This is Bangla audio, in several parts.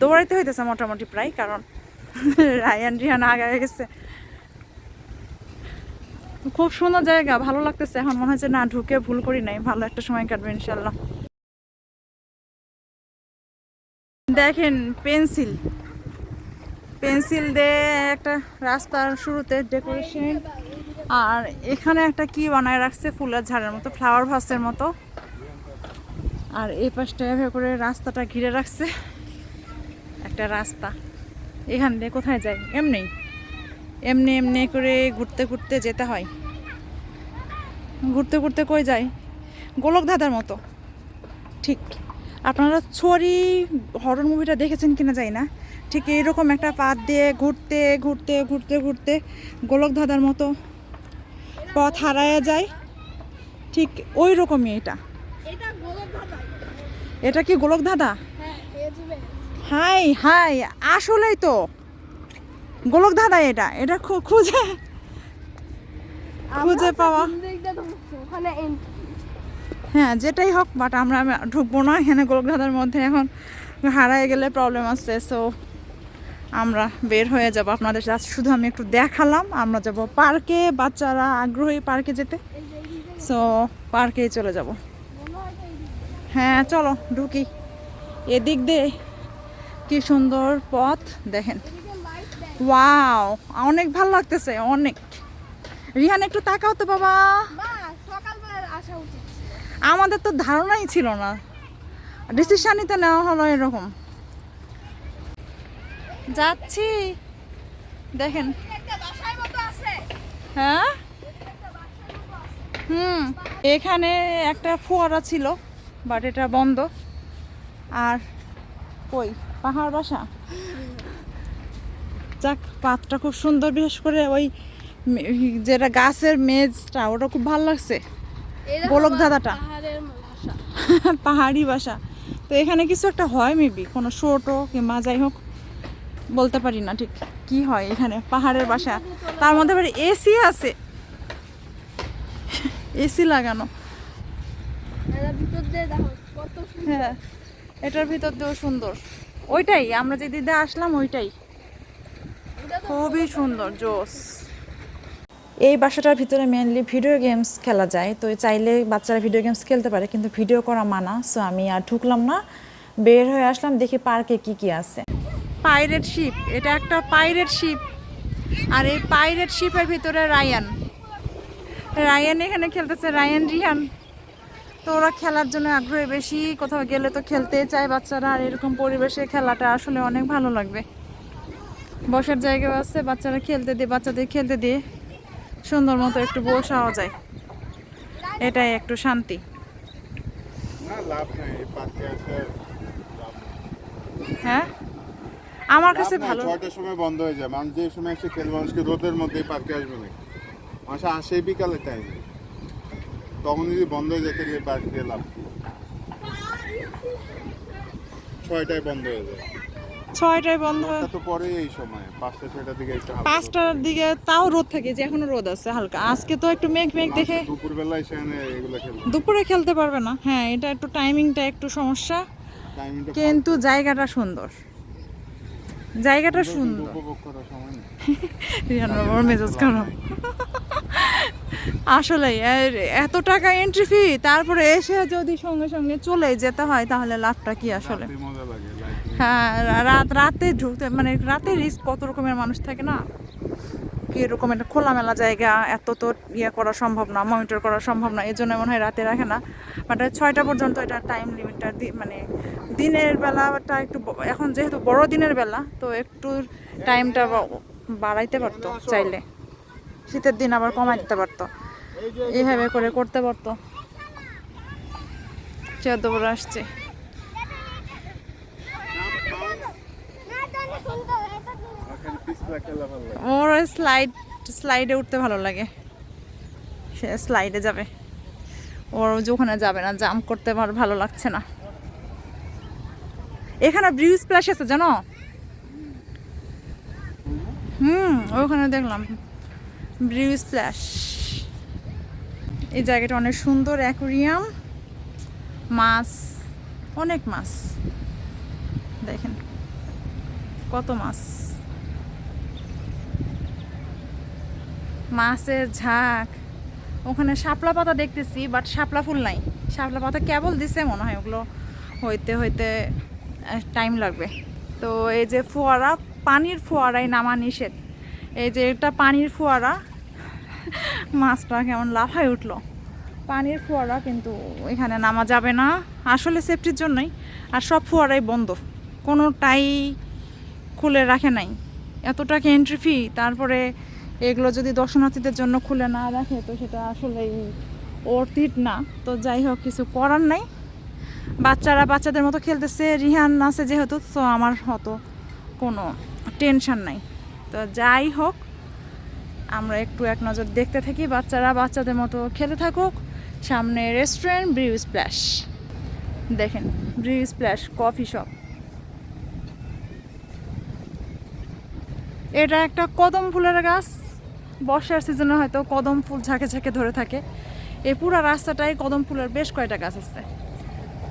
দৌড়াইতে হইতেছে মোটামুটি প্রায়, কারণ রায়ান রিহান আগে গেছে। খুব সুন্দর জায়গা, ভালো লাগতেছে। এখন মনে হচ্ছে না, ঢুকে ভুল করি নাই। ভালো একটা সময় কাটবে ইনশাল্লাহ দেখেন, পেন্সিল। পেন্সিল দিয়ে একটা রাস্তার শুরুতে ডেকোরেশন। আর এখানে একটা কি বানায় রাখছে? ফুলের ঝাড়ের মতো, ফ্লাওয়ার ভাসের মতো। আর এই পাশটা করে রাস্তাটা ঘিরে রাখছে। একটা রাস্তা। এখান দিয়ে কোথায় যায় এমনি। এমনি এমনি করে ঘুরতে ঘুরতে যেতে হয়। ঘুরতে ঘুরতে কই যায় গোলক ধাঁধার মতো। ঠিক। আপনারা ছড়ি হরর মুভিটা দেখেছেন কিনা যাই না। ঠিক এইরকম একটা পাত দিয়ে ঘুরতে ঘুরতে ঘুরতে ঘুরতে গোলক ধাঁধার মতো পথ হারায়া যায় ঠিক ওই রকমই এটা এটা এটা কি গোলক ধাঁধা? হাই হাই আসলেই তো। গোলক ধাঁধা এটা এটা খুঁজে খুঁজে পাওয়া। হ্যাঁ যেটাই হোক বাট আমরা ঢুকবো না এখানে গোলকধাঁধার মধ্যে। এখন হারায় গেলে প্রবলেম আছে সো আমরা বের হয়ে যাব আপনাদের সাথে। শুধু আমি একটু দেখালাম আমরা যাব পার্কে বাচ্চারা আগ্রহী পার্কে যেতে। সো পার্কেই চলে যাব। হ্যাঁ চলো ঢুকি। এদিক দিয়ে কি সুন্দর পথ দেখেন। ওয়াও অনেক ভালো লাগতেছে অনেক। রিহান একটু তাকাও তো বাবা। আমাদের তো ধারণাই ছিল না। ডিসিশনই তো নেওয়া হলো এরকম। যাচ্ছি। দেখেন। হ্যাঁ? হুম এখানে একটা ফোয়ারা ছিল বাট এটা বন্ধ। আর কই? পাহাড় বাসা? যাক পাতটা খুব সুন্দর বিশেষ করে ওই যেটা গাছের মেজটা ওটা খুব ভালো লাগছে। গোলক দাদাটা পাহাড়ি বাসা। তো এখানে কিছু একটা হয় মেবি কোনো শোটো কিংবা যাই হোক বলতে পারি না ঠিক কি হয় এখানে পাহাড়ের বাসা। তার মধ্যে আবার এসি আছে। এসি লাগানো। হ্যাঁ। এটার ভিতর দিয়েও সুন্দর। ওইটাই, আমরা যে দিদা আসলাম ওইটাই। খুবই সুন্দর, জোস। এই বাসাটার ভিতরে মেনলি ভিডিও গেমস খেলা যায়, তো চাইলে বাচ্চারা ভিডিও গেমস খেলতে পারে, কিন্তু ভিডিও করা মানা সো আমি আর ঢুকলাম না। বের হয়ে আসলাম, দেখি পার্কে কি কি আছে। পাইরেট শিপ এটা একটা পাইরেট শিপ আর এই পাইরেট শিপের ভিতরে রায়ান রায়ান এখানে খেলতেছে রায়ান রিহান তো ওরা খেলার জন্য আগ্রহী বেশি কোথাও গেলে তো খেলতে চায় বাচ্চারা আর এরকম পরিবেশে খেলাটা আসলে অনেক ভালো লাগবে। বসার জায়গা আছে বাচ্চারা খেলতে দিয়ে বাচ্চাদের খেলতে দিয়ে সুন্দর মতো একটু বসাও যায়। এটাই একটু শান্তি। হ্যাঁ? আমার কাছে ভালো। ছয়টার সময় বন্ধ হয়ে যায় মানুষ যে সময় এসে খেলবে মানুষকে রোদের মধ্যে পার্কে আসবে না। মানুষ আসে বিকালে টাইম তখন যদি বন্ধ হয়ে তাহলে এই পার্ক দিয়ে লাভ ছয়টায় বন্ধ হয়ে যায়। ছয়টায় বন্ধ। তো পরে এই সময় পাঁচটা ছয়টার দিকে একটু পাঁচটার দিকে তাও রোদ থাকে যে এখনও রোদ আছে হালকা। আজকে তো একটু মেঘ মেঘ। দেখে দুপুরবেলায় সেখানে এগুলো খেলবে দুপুরে খেলতে পারবে না। হ্যাঁ এটা একটু টাইমিংটা একটু সমস্যা। কিন্তু জায়গাটা সুন্দর। জায়গাটা সুন্দর। উপভোগ করার সময় নেই। রিয়ান বাবার মেজাজ খারাপ। আসলে এত টাকা এন্ট্রি ফি তারপরে এসে যদি সঙ্গে সঙ্গে চলে যেতে হয় তাহলে লাভটা কি আসলে? হ্যাঁ রাত রাতে ঢুকতে মানে রাতে রিস্ক কত রকমের মানুষ থাকে না? কি এরকম একটা খোলামেলা জায়গা এত তো ইয়ে করা সম্ভব না মনিটর করা সম্ভব না এই জন্য মনে হয় রাতে রাখে না। বাট ছয়টা পর্যন্ত এটা টাইম লিমিটটা মানে দিনের বেলাটা একটু এখন যেহেতু বড় দিনের বেলা তো একটু টাইমটা বাড়াইতে পারতো চাইলে। শীতের দিন আবার কমাই দিতে পারতো। এইভাবে করে করতে পারতো। চোদ্দ বড় আসছে। ওর স্লাইড, স্লাইডে উঠতে ভালো লাগে। সে স্লাইডে যাবে। ওর ওখানে যাবে না, জাম্প করতে আমার ভালো লাগছে না। এখানে ব্রিজ স্প্ল্যাশ আছে জানো? হুম, ওখানে দেখলাম। Bridge splash. এই জায়গাটা অনেক সুন্দর অ্যাকুরিয়াম। মাছ, অনেক মাছ। দেখেন, কত মাছ। মাছের ঝাঁক। ওখানে শাপলা পাতা দেখতেছি বাট শাপলা ফুল নাই। শাপলা পাতা কেবল দিছে মনে হয়, ওগুলো হইতে হইতে টাইম লাগবে। তো এই যে ফোয়ারা, পানির ফোয়ারায় নামা নিষেধ। এই যে এটা পানির ফোয়ারা। মাছটা কেমন লাফায় উঠল। পানির ফোয়ারা কিন্তু এখানে নামা যাবে না। আসলে সেফটির জন্যই। আর সব ফোয়ারাই বন্ধ। কোনোটাই খুলে রাখে নাই। এত টাকা এন্ট্রি ফি তারপরে এগুলো যদি দর্শনার্থীদের জন্য খুলে না রাখে, তো সেটা আসলেই অর্থিত না। তো যাই হোক, কিছু করার নাই। বাচ্চারা বাচ্চাদের মতো খেলতেছে। রিহান আছে যেহেতু, তো আমার হতো কোনো টেনশন নাই। তো যাই হোক, আমরা একটু এক নজর দেখতে থাকি, বাচ্চারা বাচ্চাদের মতো খেলে থাকুক। সামনে রেস্টুরেন্ট ব্রিউ স্প্ল্যাশ দেখেন ব্রিউ স্প্ল্যাশ কফি শপ এটা একটা কদম ফুলের গাছ। বর্ষার সিজনে হয়তো কদম ফুল ঝাঁকে ঝাঁকে ধরে থাকে। এই পুরো রাস্তাটাই কদম ফুলের বেশ কয়টা গাছ আছে।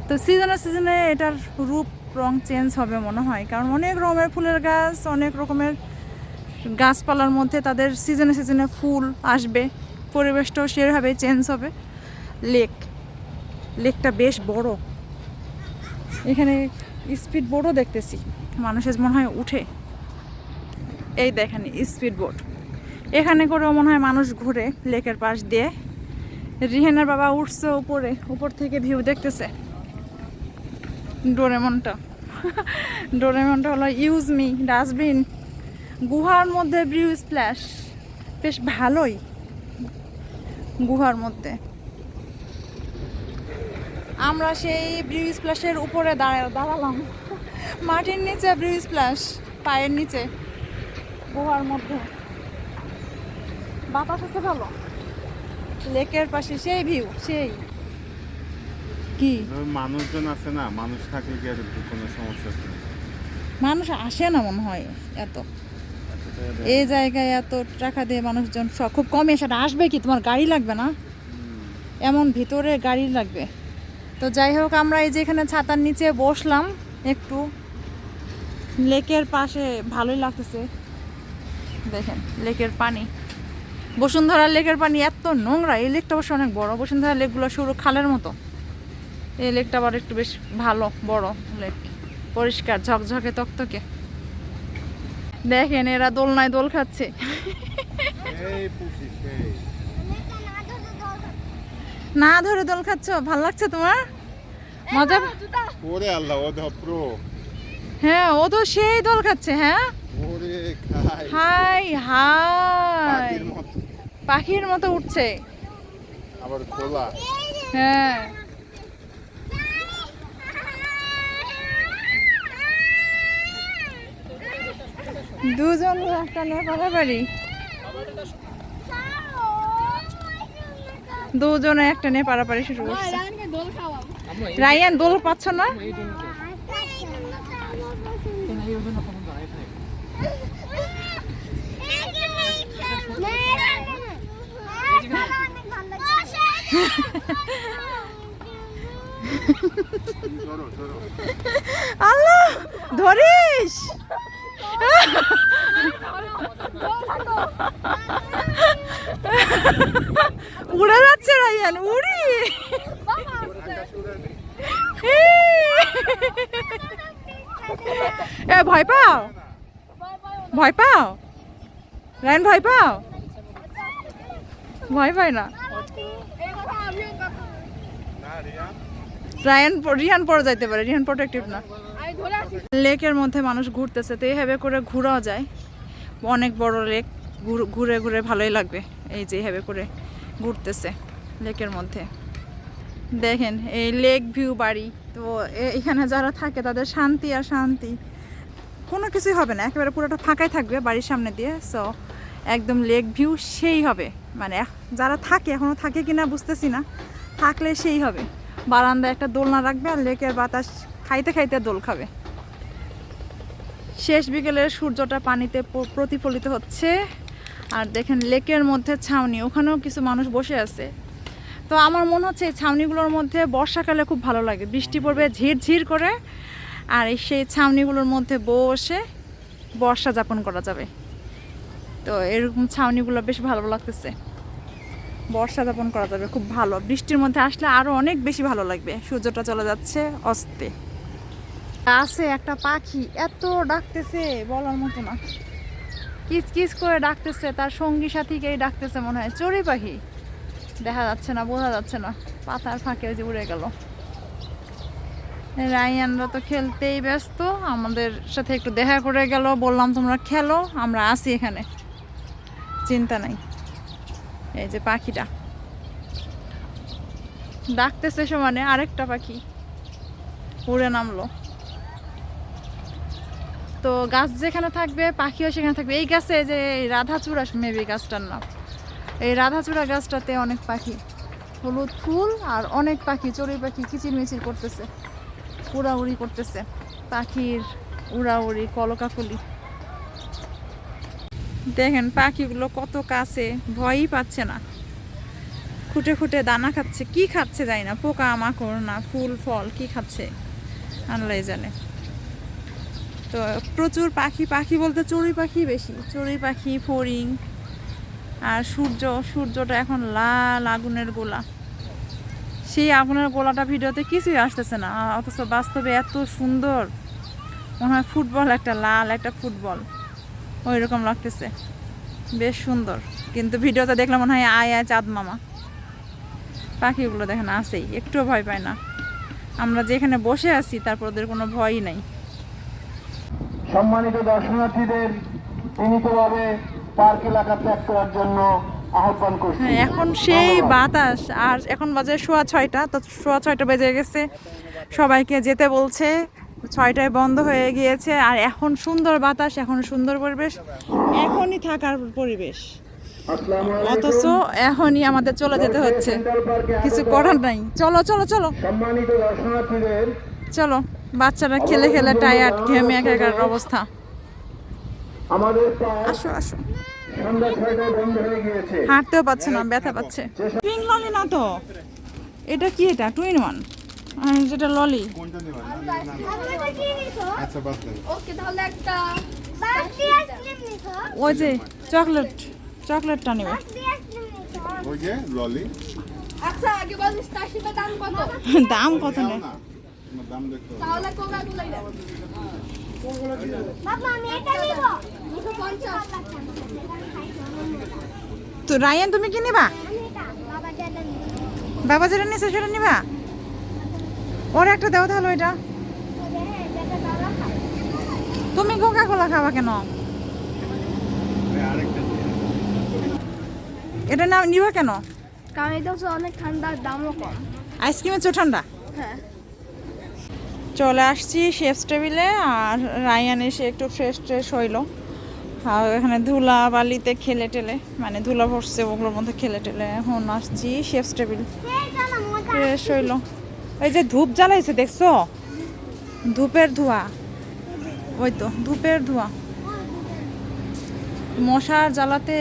তো সিজনে সিজনে এটার রূপ, রং চেঞ্জ হবে মনে হয়। কারণ অনেক রকমের ফুলের গাছ, অনেক রকমের গাছপালার মধ্যে তাদের সিজনে সিজনে ফুল আসবে, পরিবেশটাও সেভাবে চেঞ্জ হবে। লেক লেকটা বেশ বড়। এখানে স্পিড বোটও দেখতেছি। মানুষের মনে হয় উঠে। এই দেখেন স্পিড বোট এখানে করেও মনে হয় মানুষ ঘুরে লেকের পাশ দিয়ে। রিহেনার বাবা উঠছে উপরে, উপর থেকে ভিউ দেখতেছে। ডোরেমনটা ডোরেমনটা হলো ইউজ মি ডাস্টবিন গুহার মধ্যে ব্রিউ স্প্ল্যাশ। বেশ ভালোই গুহার মধ্যে। আমরা সেই ব্রিউ স্প্ল্যাশের উপরে দাঁড়া দাঁড়ালাম। মাটির নিচে ব্রিউ স্প্ল্যাশ পায়ের নিচে গুহার মধ্যে। বাতাস আছে ভালো? লেকের পাশে সেই ভিউ সেই। কি? মানুষজন আছে না মানুষ থাকলে কি আর কোনো সমস্যা মানুষ আসে না মনে হয় এত। এই জায়গায় এত টাকা দিয়ে মানুষজন খুব কমে সেটা আসবে কি? তোমার গাড়ি লাগবে না? এমন ভিতরে গাড়ি লাগবে। তো যাই হোক, আমরা এই যে এখানে ছাতার নিচে বসলাম একটু। লেকের পাশে ভালোই লাগতেছে। দেখেন, লেকের পানি। বসুন্ধরা লেকের পানি এত নোংরা। এই লেকটা অবশ্য অনেক বড়। বসুন্ধরা লেকগুলো সরু খালের মতো। এই লেকটা আবার একটু বেশ ভালো, বড় লেক। পরিষ্কার, ঝকঝকে, তকতকে। দেখেন এরা দোলনায় দোল খাচ্ছে। এই পুষি সেই। না ধরে দোল খাচ্ছ ভালো লাগছে তোমার? মজা ওরে আল্লাহ ও ধপ্রো হ্যাঁ ও তো সেই দোল খাচ্ছে হ্যাঁ? ওরে খাই। হাই হাই। পাখির মতো। পাখির মতো উঠছে। আবার খোলা। হ্যাঁ। দুজন একটা নিয়ে পারাপারি দুজনে একটা নিয়ে পারাপারি শুরু করছে। রায়ান, দোল পাচ্ছ না? ধরো ধরো আল্লাহ ধরিস উড়ে যাচ্ছে রায়ান উড়ি এ ভয় পাও ভয় পাও রায়ন ভয় পাও? ভয় পায় না? রায়ান রিহান পরে যাইতে পারে, রিহান প্রোটেক্টিভ না। লেকের মধ্যে মানুষ ঘুরতেছে, তো এইভাবে করে ঘোরাও যায়। অনেক বড় লেক, ঘুরে ঘুরে ভালোই লাগবে এই যে এইভাবে করে ঘুরতেছে লেকের মধ্যে। দেখেন, এই লেক ভিউ বাড়ি, তো এখানে যারা থাকে তাদের শান্তি আর শান্তি। কোনো কিছুই হবে না, একেবারে পুরোটা ফাঁকাই থাকবে বাড়ির সামনে দিয়ে সো একদম লেক ভিউ সেই হবে। মানে যারা থাকে এখনও থাকে কি না বুঝতেছি না। থাকলে সেই হবে। বারান্দায় একটা দোলনা রাখবে আর লেকের বাতাস খাইতে খাইতে দোল খাবে। শেষ বিকেলের সূর্যটা পানিতে প্রতিফলিত হচ্ছে। আর দেখেন লেকের মধ্যে ছাউনি, ওখানেও কিছু মানুষ বসে আছে। তো আমার মনে হচ্ছে এই ছাউনিগুলোর মধ্যে বর্ষাকালে খুব ভালো লাগে। বৃষ্টি পড়বে ঝিরঝির করে। আর সেই ছাউনিগুলোর মধ্যে বসে বর্ষা যাপন করা যাবে। তো এরকম ছাউনিগুলো বেশ ভালো লাগতেছে। বর্ষা যাপন করা যাবে খুব ভালো। বৃষ্টির মধ্যে আসলে আরও অনেক বেশি ভালো লাগবে। সূর্যটা চলে যাচ্ছে অস্তে। আছে একটা পাখি এত ডাকতেছে বলার মতো না। কিচ কিচ করে ডাকতেছে তার সঙ্গী সাথীকেই ডাকতেছে মনে হয়। চড়ি পাখি? দেখা যাচ্ছে না বোঝা যাচ্ছে না। পাতার ফাঁকে যে উড়ে গেল। রায়ানরা তো খেলতেই ব্যস্ত। আমাদের সাথে একটু দেখা করে গেল বললাম তোমরা খেলো আমরা আসি এখানে। চিন্তা নাই। এই যে পাখিটা। ডাকতেছে সমানে আরেকটা পাখি। উড়ে নামলো। তো গাছ যেখানে থাকবে, পাখিও সেখানে থাকবে। এই গাছে যে রাধাচূড়া, মেবি গাছটার নাম। এই রাধাচূড়া গাছটাতে অনেক পাখি। হলুদ ফুল আর অনেক পাখি, চড়ুই পাখি কিচিরমিচির করতেছে। উড়াউড়ি করতেছে। পাখির উড়াউড়ি, কলকাকলি। দেখেন পাখিগুলো কত কাছে, ভয়ই পাচ্ছে না। খুঁটে খুঁটে দানা খাচ্ছে, কি খাচ্ছে জানি না পোকা মাকড় না, ফুল, ফল, কি খাচ্ছে আল্লাহ জানে। তো প্রচুর পাখি পাখি বলতে চড়ুই পাখি বেশি, চড়ুই পাখি, ফড়িং, আর সূর্য, সূর্যটা এখন লাল আগুনের গোলা। সেই আগুনের গোলাটা ভিডিওতে কিছুই আসতেছে না, অথচ বাস্তবে এত সুন্দর, মনে হয় ফুটবল একটা, লাল একটা ফুটবল। ওই রকম লাগতেছে। বেশ সুন্দর। কিন্তু ভিডিওতে দেখলে মনে হয় আয় আয় চাঁদ মামা। পাখিগুলো দেখেন আসেই একটুও ভয় পায় না। আমরা যেখানে বসে আছি তারপর ওদের কোনো ভয়ই নাই। সম্মানিত দর্শনার্থীদের বিনীতভাবে পার্ক এলাকা ত্যাগ করার জন্য আহ্বান করছি। হ্যাঁ এখন সেই বাতাস আর এখন বাজে সোয়া ছয়টা তো সোয়া ছয়টা বেজে গেছে। সবাইকে যেতে বলছে। ছয়টায় বন্ধ হয়ে গিয়েছে, আর এখন সুন্দর বাতাস, এখন সুন্দর পরিবেশ, এখনই থাকার পরিবেশ। অথচ এখনই আমাদের চলে যেতে হচ্ছে। কিছু করার নাই। চলো চলো চলো। চলো, বাচ্চারা খেলে খেলে টায়ার্ড ঘেমে একাকার অবস্থা। আসো আসো। হাঁটতেও পাচ্ছে না, ব্যথা পাচ্ছে। না তো? এটা কি এটা? টুইন ওয়ান যেটা ললি। কোনটা আচ্ছা বাদ ওকে তাহলে একটা বাসি আইসক্রিম নিছো? ওই যে চকলেট চকলেটটা নেবে। ওই যে ললি। আচ্ছা আগে দাম কত? দাম কত নেই না দাম দেখতে তাহলে কোকা কোলাই দাও। বাবা আমি এটা নিব। দুশো পঞ্চাশ। তো রায়ান তুমি কি নিবা? আমি এটা বাবা যেটা নিব বাবা যেটা নিছে সেটা নিবা ওর একটা দাও তাহলে ওইটা। তুমি কোকা কোলা খাবা কেন। এটা না নিবা কেন? কারণ এটা হচ্ছে অনেক ঠান্ডা দামও কম। আইসক্রিমের চো ঠান্ডা? হ্যাঁ। চলে আসছি শেফস টেবিলে আর রায়ান এসে একটু ফ্রেশ ট্রেশ হইল। আর এখানে ধুলা বালিতে খেলে টেলে মানে ধুলা ভরছে ওগুলোর মধ্যে খেলে টেলে এখন আসছি শেফস টেবিল ফ্রেশ হইল। এই যে ধূপ জ্বালাইছে, দেখছ? ধূপের ধোঁয়া। ওই তো, ধূপের ধোঁয়া। মশার জ্বালাতে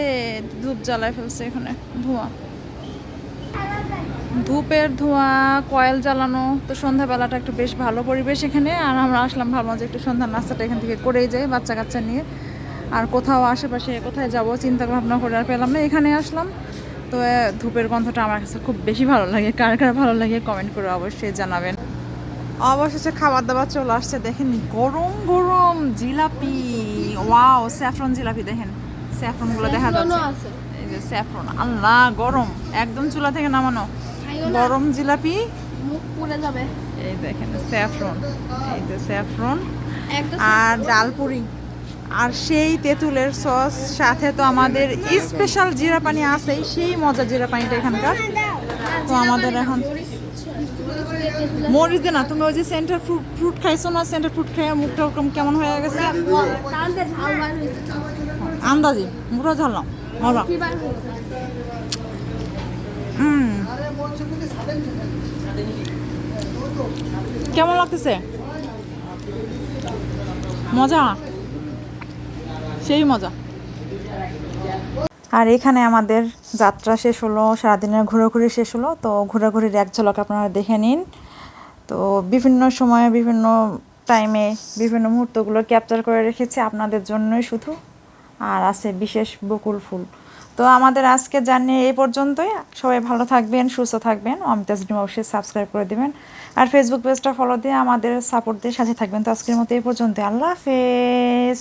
ধূপ জ্বালায় ফেলছে এখানে, ধোঁয়া। ধূপের ধোঁয়া, কয়েল জ্বালানো, তো সন্ধ্যাবেলাটা একটু বেশ ভালো পরিবেশ এখানে। আর আমরা আসলাম ভাবলাম যে একটু সন্ধ্যার নাস্তাটা এখান থেকে করেই যাই বাচ্চা কাচ্চা নিয়ে। আর কোথাও আশেপাশে কোথায় যাব চিন্তা ভাবনা করে আর পেলাম না, এখানে আসলাম। তো ধূপের গন্ধটা আমার কাছে খুব বেশি ভালো লাগে। কার কার ভালো লাগে কমেন্ট করে অবশ্যই জানাবেন। অবশেষে খাবার দাবার চলে আসছে দেখেন গরম গরম জিলাপি। ওয়াও স্যাফরন জিলাপি দেখেন স্যাফরনগুলো দেখা যাচ্ছে। এই যে স্যাফরন আল্লাহ গরম একদম চুলা থেকে নামানো। গরম জিলাপি। মুখ পুড়ে যাবে। এই দেখেন স্যাফরন এই যে স্যাফরন আর ডালপুরি আর সেই তেঁতুলের সস সাথে তো আমাদের স্পেশাল জিরা পানি আছেই, সেই মজা জিরা পানিটা এখানকার। তো আমাদের এখন মরিচ দে না, তুমি ওই যে সেন্টার ফ্রুট ফ্রুট খাইছো না সেন্টার ফ্রুট খেয়ে মুখটা ওরকম কেমন হয়ে গেছে? আন্দাজি মুখটা ঝাললাম মজা কেমন লাগতেছে? মজা? সেই মজা। আর এখানে আমাদের যাত্রা শেষ হলো, সারাদিনের ঘোরাঘুরি শেষ হলো, তো ঘোরাঘুরির এক ঝলক আপনারা দেখে নিন। তো বিভিন্ন সময়ে, বিভিন্ন টাইমে বিভিন্ন মুহূর্তগুলো ক্যাপচার করে রেখেছি আপনাদের জন্যই শুধু, আর আছে বিশেষ বকুল ফুল। তো আমাদের আজকে জানিয়ে এই পর্যন্তই। সবাই ভালো থাকবেন, সুস্থ থাকবেন। অমিতাজ ডিম অবশ্যই সাবস্ক্রাইব করে দেবেন। আর ফেসবুক পেজটা ফলো দিয়ে আমাদের সাপোর্ট দিয়ে সাথে থাকবেন। তো আজকের মতো এই পর্যন্ত আল্লাহ হাফেজ।